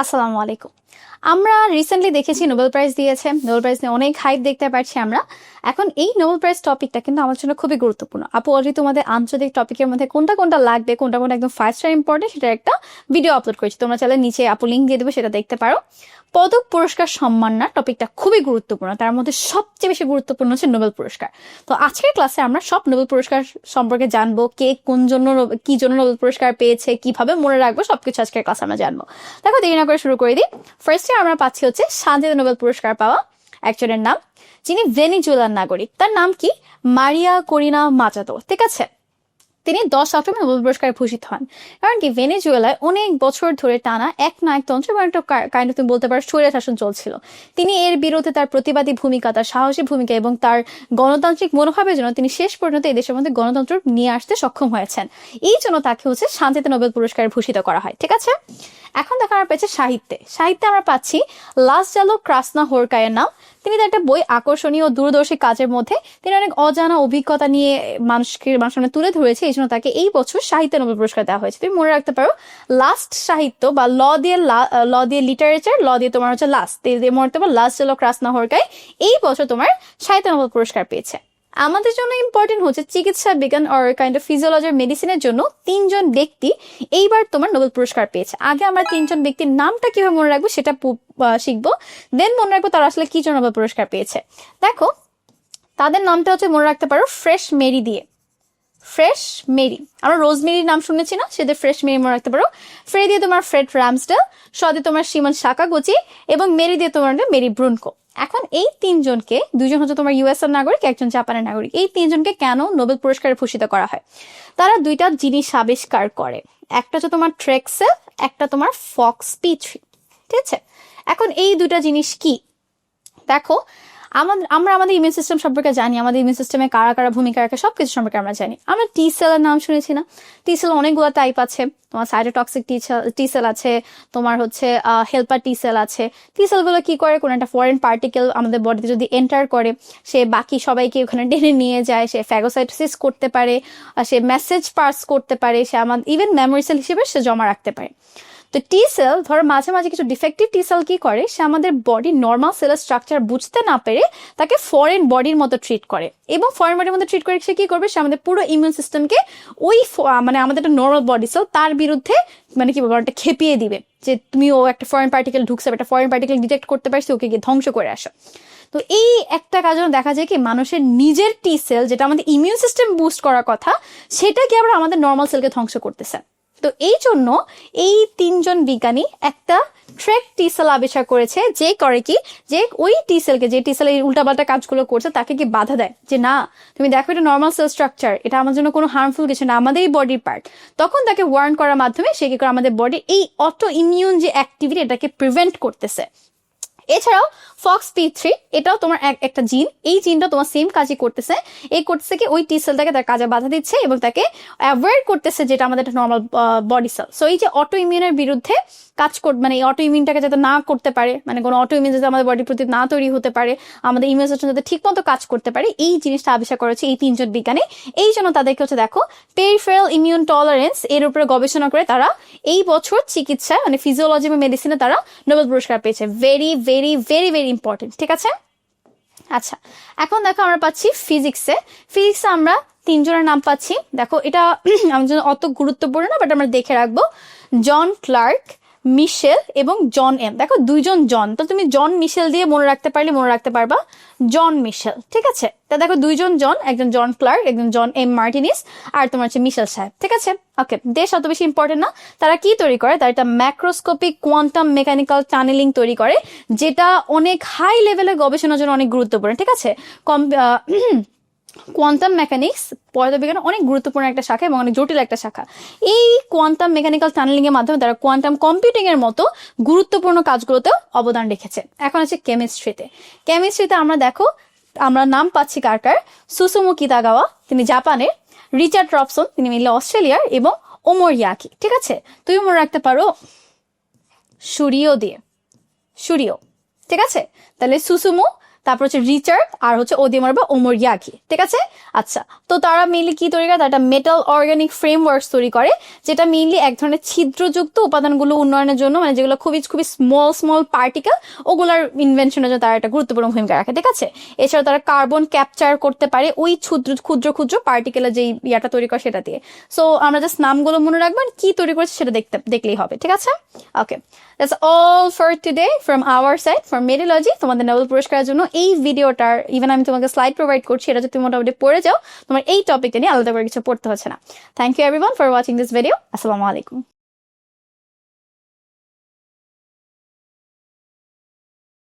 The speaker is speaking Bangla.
আসসালামু আলাইকুম। আমরা রিসেন্টলি দেখেছি নোবেল প্রাইজ দিয়েছে। নোবেল প্রাইজ নিয়ে অনেক হাইপ দেখতে পাচ্ছি আমরা। এখন এই নোবেল প্রাইজ টপিকটা কিন্তু আমার জন্য খুবই গুরুত্বপূর্ণ। আপু অলরেডি তোমাদের আন্তর্জাতিক টপিকের মধ্যে কোনটা কোনটা লাগবে, কোনটা কোনটা একদম ফার্স্ট স্টার ইম্পর্টেন্ট সেটা একটা ভিডিও আপলোড করেছি। তোমরা চাইলে নিচে আপু লিঙ্ক দিয়ে দেবো, সেটা দেখতে পারো। পদক পুরস্কার সম্মাননা টপিকটা খুবই গুরুত্বপূর্ণ। তার মধ্যে সবচেয়ে বেশি গুরুত্বপূর্ণ হচ্ছে নোবেল পুরস্কার। তো আজকের ক্লাসে আমরা সব নোবেল পুরস্কার সম্পর্কে জানব, কে কোন জন্য কি জন্য নোবেল পুরস্কার পেয়েছে, কীভাবে মনে রাখব, সবকিছু আজকের ক্লাসে আমরা জানব। দেখো দেরি না করে শুরু করে দিই। ফার্স্টে আমরা পাচ্ছি হচ্ছে শান্তিতে নোবেল পুরস্কার পাওয়া একজনের নাম, যিনি ভেনিজুয়েলার নাগরিক। তার নাম কি? মারিয়া করিনা মাচাতো, ঠিক আছে? তিনি দশ অক্টোবর নোবেল পুরস্কারে ভূষিত হন। কারণ কি, ভেনেজুয়েলায় অনেক বছর ধরে টানা এক নায়কতন্ত্র এবং একটা কাইন্ড তুমি বলতে পারো স্বৈরা শাসন চলছিল। তিনি এর বিরুদ্ধে তার প্রতিবাদী ভূমিকা, তার সাহসী ভূমিকা এবং তার গণতান্ত্রিক মনোভাবের জন্য তিনি শেষ পর্যন্ত এই দেশের মধ্যে গণতন্ত্র নিয়ে আসতে সক্ষম হয়েছেন। এই জন্য তাকে হচ্ছে শান্তিতে নোবেল পুরস্কারে ভূষিত করা হয়, ঠিক আছে? এখন দেখা আমরা পেয়েছে সাহিত্যে। সাহিত্যে আমরা পাচ্ছি লাস জালো ক্রাসনা হোরকায়ের নাম। তিনি তার একটা বই আকর্ষণীয় দূরদর্শী কাজের মধ্যে, তিনি অনেক অজানা অভিজ্ঞতা নিয়ে মানুষকে, মানুষের তুলে ধরেছে, এই জন্য তাকে এই বছর সাহিত্য নোবেল পুরস্কার দেওয়া হয়েছে। তুমি মনে রাখতে পারো লাস্ট সাহিত্য বা ল দিয়ে ল দিয়ে লিটারেচার ল দিয়ে তোমার হচ্ছে লাস্ট মনে রাখতে পারো লাস্ট জালো ক্রাসনা হরকাই এই বছর তোমার সাহিত্য নোবেল পুরস্কার পেয়েছে। আমাদের জন্য ইম্পর্টেন্ট হচ্ছে চিকিৎসা বিজ্ঞান অর কাইন্ড অফ ফিজিওলজির মেডিসিনের জন্য তিনজন ব্যক্তি এইবার তোমার নোবেল পুরস্কার পেয়েছে। আগে আমরা তিনজন ব্যক্তির নামটা কীভাবে মনে রাখব সেটা শিখব। দেন মনে রাখব তারা আসলে কি জন্য নোবেল পুরস্কার পেয়েছে। দেখো, তাদের নামটা হচ্ছে মনে রাখতে পারো ফ্রেশ মেরি দিয়ে। ফ্রেশ মেরি আমরা রোজ মেরির নাম শুনেছি না? সেদের ফ্রেশ মেরি মনে রাখতে পারো। ফ্রে দিয়ে তোমার ফ্রেড র্যামসডেল দিয়ে তোমার সিমন সাকাগুচি এবং মেরি দিয়ে তোমার মেরি ব্রুনকো এখন এই তিনজনকে, দুজন হচ্ছে তোমার ইউএস এর নাগরিক, একজন জাপানের নাগরিক। এই তিনজনকে কেন নোবেল পুরস্কারে ভূষিত করা হয়? তারা দুইটা জিনিস আবিষ্কার করে। একটা হচ্ছে তোমার ট্রেক্সেল একটা তোমার ফক্স পিথ্রি ঠিক আছে? এখন এই দুটা জিনিস কি? দেখো আমাদের, আমরা আমাদের ইমিউন সিস্টেম সম্পর্কে জানি, আমাদের ইমিউন সিস্টেমে কারা কারা ভূমিকা রাখে, সবকিছু সম্পর্কে আমরা জানি। আমরা টি সেলের নাম শুনেছি না? টি সেল অনেকগুলো টাইপ আছে। তোমার সাইটোটক্সিক টি সেল আছে, তোমার হচ্ছে হেল্পার টি সেল আছে। টি সেলগুলো কি করে? কোনো একটা ফরেন পার্টিকেল আমাদের বডিতে যদি এন্টার করে, সে বাকি সবাইকে ওখানে টেনে নিয়ে যায়, সে ফ্যাগোসাইটোসিস করতে পারে সে মেসেজ পাস করতে পারে, সে আমাদের ইভেন মেমোরি সেল হিসেবে সে জমা রাখতে পারে। তো টি সেল ধরো মাঝে মাঝে কিছু ডিফেক্টিভ টি সেল কি করে? সে আমাদের বডির নর্মাল সেলের স্ট্রাকচার বুঝতে না পেরে তাকে ফরেন বডির মতো ট্রিট করে। এবং ফরেন বডির মতো ট্রিট করে সে কি করবে? সে আমাদের পুরো ইমিউন সিস্টেমকে ওই মানে আমাদের একটা নর্মাল বডি সেল তার বিরুদ্ধে মানে কি বলব খেপিয়ে দিবে। যে তুমি ও একটা ফরেন পার্টিকেল ঢুকছে একটা ফরেন পার্টিকেল ডিটেক্ট করতে পারছে, ওকে গিয়ে ধ্বংস করে আসো। তো এই একটা কাজও দেখা যায় কি, মানুষের নিজের টি সেল যেটা আমাদের ইমিউন সিস্টেম বুস্ট করার কথা সেটা কি আবার আমাদের নর্মাল সেলকে ধ্বংস করতেছে। তো এই জন্য এই তিনজন বিজ্ঞানী একটা ট্রেক টি সেল আবিষ্কার করেছে যে করে কি যে ওই টি সেলকে যে টিসেল এই উল্টাপাল্টা কাজগুলো করছে তাকে কি বাধা দেয়। যে না, তুমি দেখো এটা নর্মাল সেল স্ট্রাকচার এটা আমার জন্য কোনো হার্মফুল কিছু না আমাদেরই বডির পার্ট তখন তাকে ওয়ার্ন করার মাধ্যমে সে কি করে আমাদের বডির এই অটো ইমিউন যে অ্যাক্টিভিটি এটাকে প্রিভেন্ট করতেছে। এছাড়াও ফক্স পি থ্রি এটাও তোমার একটা জিন এই জিনটা তোমার সেম কাজই করতেছে। এই করতেছে কি ওই টি সেলটাকে তার কাজে বাধা দিচ্ছে এবং তাকে অ্যাভয়েড করতেছে যেটা আমাদের একটা নর্মাল বডি সেল সো এই যে অটো ইমিউনের বিরুদ্ধে কাজ কর মানে এই অটো ইমিউনটাকে যাতে না করতে পারে মানে কোনো অটো ইমিউন যাতে আমাদের বডির প্রতি না তৈরি হতে পারে, আমাদের ইমিউন সিস্টেম যাতে ঠিক মতো কাজ করতে পারে, এই জিনিসটা আবিষ্কার করেছে এই তিনজন বিজ্ঞানী। এই জন্য তাদেরকে হচ্ছে দেখো পেরিফেরাল ইমিউন টলারেন্স এর উপরে গবেষণা করে তারা এই বছর চিকিৎসায় মানে ফিজিওলজি বা মেডিসিনে তারা নোবেল পুরস্কার পেয়েছে। Very very very very very important ঠিক আছে? আচ্ছা এখন দেখো আমরা পাচ্ছি ফিজিক্সে ফিজিক্সে আমরা তিনজনের নাম পাচ্ছি। দেখো, এটা আমার জন্য অত গুরুত্বপূর্ণ না বাট আমরা দেখে রাখব। জন ক্লার্ক মিশেল এবং জন এম। দেখো, দুইজন জন। তো তুমি জন মিশেল দিয়ে মনে রাখতে পারলে মনে রাখতে পারবা, জন মিশেল। ঠিক আছে? তা দেখো, দুইজন জন, একজন জন ক্লার্ক, একজন জন এম মার্টিনিস, আর তোমার হচ্ছে মিশেল সাহেব। ঠিক আছে? ওকে, দেশ অত বেশি ইম্পর্টেন্ট না। তারা কি তৈরি করে? তারা একটা ম্যাক্রোস্কোপিক কোয়ান্টাম মেকানিক্যাল টানেলিং তৈরি করে, যেটা অনেক হাই লেভেলের গবেষণার জন্য অনেক গুরুত্বপূর্ণ। ঠিক আছে? কম কোয়ান্টাম মেকানিক্স পদার্থবিজ্ঞান অনেক গুরুত্বপূর্ণ একটা শাখা এবং অনেক জটিল একটা শাখা। এই কোয়ান্টাম মেকানিক্যাল টানেলিং এর মাধ্যমে তারা কোয়ান্টাম কম্পিউটিং এর মতো গুরুত্বপূর্ণ কাজগুলোতেও অবদান রেখেছে। এখন আছে কেমিস্ট্রিতে কেমিস্ট্রিতে আমরা দেখো, আমরা নাম পাচ্ছি কার কার? সুসুমু কিতাগাওয়া তিনি জাপানের। রিচার্ড রবসন তিনি মিলে অস্ট্রেলিয়ার এবং ওমর ইয়াকি ঠিক আছে? তুমি মনে রাখতে পারো সুরিও দিয়ে। সুরিও ঠিক আছে? তাহলে সুসুমু তারপর হচ্ছে রিচার্ড আর হচ্ছে ওদিমার বা ওমর ইয়াকি, ঠিক আছে? আচ্ছা তো তারা মেইনলি কি তৈরি করে? তারা একটা মেটাল অর্গানিক ফ্রেমওয়ার্কস তৈরি করে, যেটা মেইনলি এক ধরনের ছিদ্রযুক্ত উপাদানগুলো উন্নয়নের জন্য মানে যেগুলো খুবই খুবই স্মল স্মল পার্টিকেল ওগুলার ইনভেনশনের জন্য তারা একটা গুরুত্বপূর্ণ ভূমিকা রাখে, ঠিক আছে? এছাড়া তারা কার্বন ক্যাপচার করতে পারে ওই ক্ষুদ্র ক্ষুদ্র ক্ষুদ্র পার্টিকেলের যেই ইয়াটা তৈরি করে সেটা দিয়ে। সো আমরা জাস্ট নামগুলো মনে রাখবেন কি তৈরি করেছে সেটা দেখতে, দেখলেই হবে, ঠিক আছে? Okay that's all for today from our side for Medilogy তোমাদের নোবেল পুরস্কারের জন্য এই ভিডিওটার ইভেন আমি তোমাকে স্লাইড প্রোভাইড করছি, এটা যদি তুমি মোটামুটি পড়ে যাও, তোমার এই টপিকটা নিয়ে আলাদা করে কিছু পড়তে হচ্ছে না। Thank you everyone for watching this video আসসালামু আলাইকুম